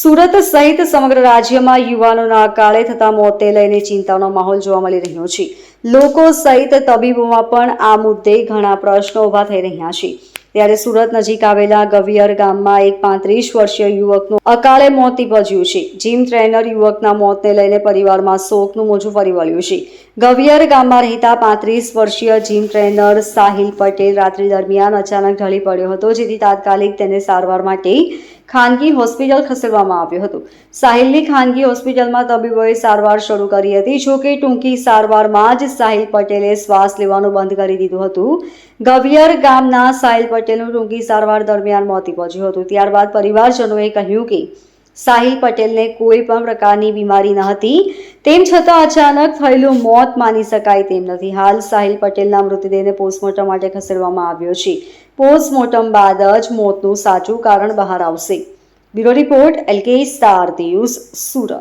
સુરત સહિત સમગ્ર રાજ્યમાં યુવાનોના અકાળે થતા મોતે લઈને ચિંતાનો માહોલ જોવા મળી રહ્યો છે. લોકો સહિત તબીબોમાં પણ આ મુદ્દે ઘણા પ્રશ્નો ઊભા થઈ રહ્યા છે. ત્યારે સુરત નજીક આવેલા ગવિયર ગામમાં એક પાંત્રીસ વર્ષીય યુવકનું અકાળે મોત નીપજ્યું છે. જીમ ટ્રેનર યુવકના મોતને લઈને પરિવારમાં શોકનું મોજું ફરી વળ્યું છે. ગવિયર ગામમાં રહેતા પાંત્રીસ વર્ષીય જીમ ટ્રેનર સાહિલ પટેલ રાત્રિ દરમિયાન અચાનક ઢળી પડ્યો હતો, જેથી તાત્કાલિક તેને સારવાર માટે ખાનગી હોસ્પિટલ ખસેડવામાં આવ્યો હતો. સાહિલની ખાનગી હોસ્પિટલમાં તબીબોએ સારવાર શરૂ કરી હતી. જોકે ટૂંકી સારવારમાં જ સાહિલ પટેલે શ્વાસ લેવાનું બંધ કરી દીધું હતું. ગવિયર ગામના સાહિલ પટેલનું ટૂંકી સારવાર દરમિયાન મોત નીપજ્યું હતું. ત્યારબાદ પરિવારજનોએ કહ્યું કે સાહિલ પટેલને કોઈ પણ પ્રકારની બીમારી ન હતી. તેમ છતાં અચાનક થયેલું મોત માની શકાય તેમ નથી. હાલ સાહિલ પટેલના મૃતદેહને પોસ્ટમોર્ટમ માટે ખસેડવામાં આવ્યો છે. પોસ્ટમોર્ટમ બાદ જ મોતનું સાચું કારણ બહાર આવશે. Bureau report LK star news, Surat.